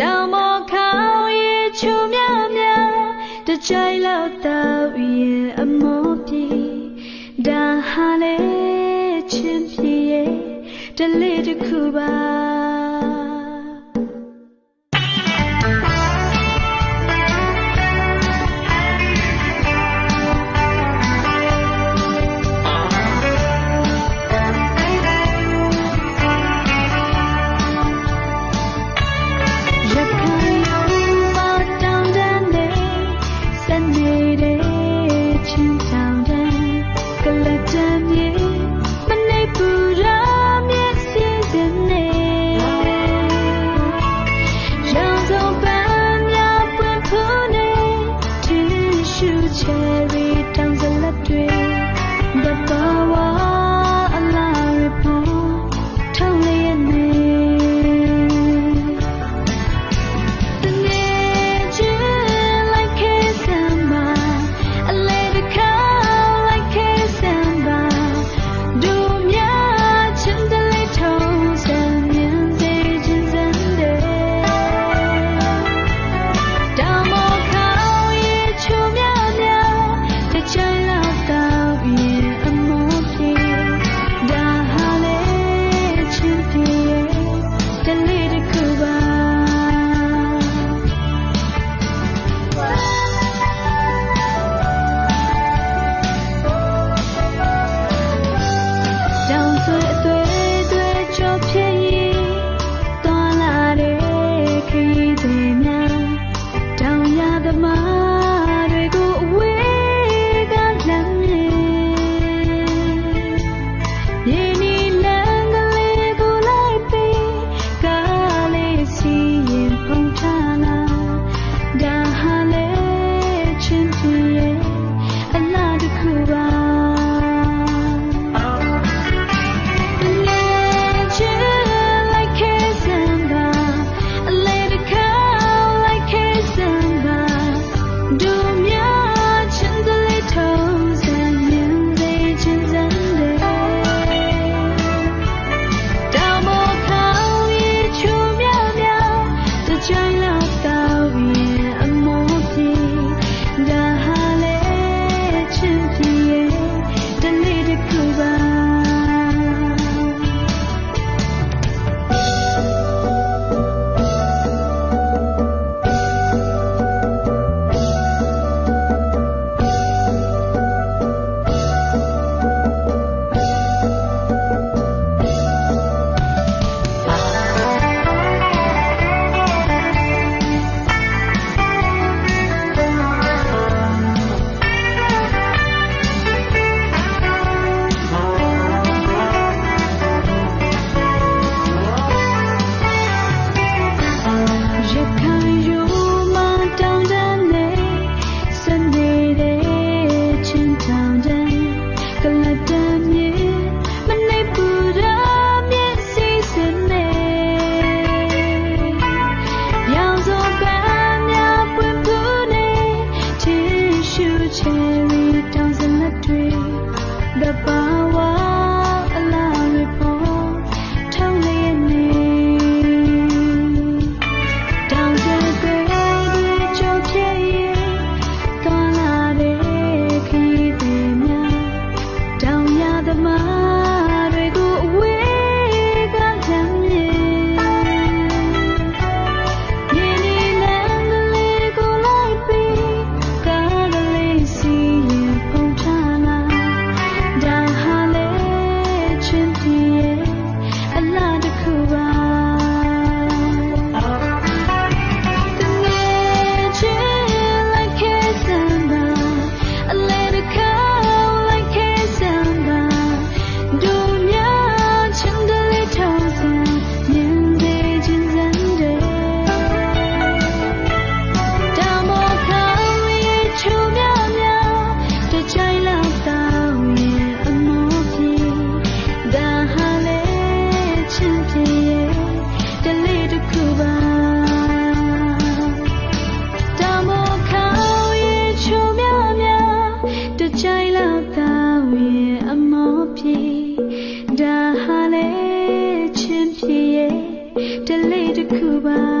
တောင်မောခေါင်ရေချူမြမြတကြိုင်လောက်တော့ရင်အမောပြေဒါဟာလေချင်းပြေတလေးတစ်ခုပါ 难免。bye.